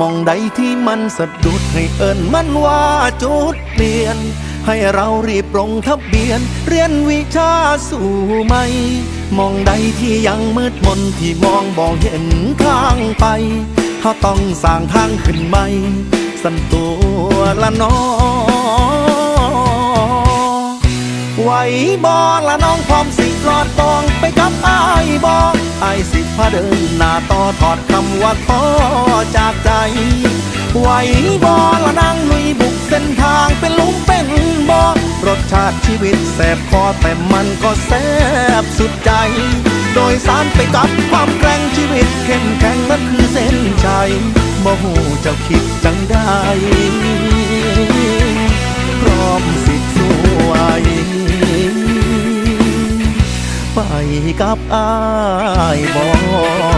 มองใดที่มันสะดุดให้เอิญมันว่าจุดเปลี่ยน ให้เรารีบลงทะเบียน เรียนวิชาสู่ไหมมองใดที่ยังมืดมนที่มองบ่เห็นทางไปเขาต้องสร้างทางขึ้นใหม่สันตัวละน้อไหวบอละน้องพร้อมสิรอด สิพาเดินหน้าต่อถอดคำว่าท้อจากใจ ไหวบอละนางลุยบุกเส้นทางเป็นลุมเป็นบอรสชาติชีวิตแสบคอแต่มันก็แสบสุดใจ โดยสารไปกับความแกร่งชีวิตเข้มแข็งนั่นคือเส้นชัยบ่หูเจ้าคิดจังได้ กับอายบอ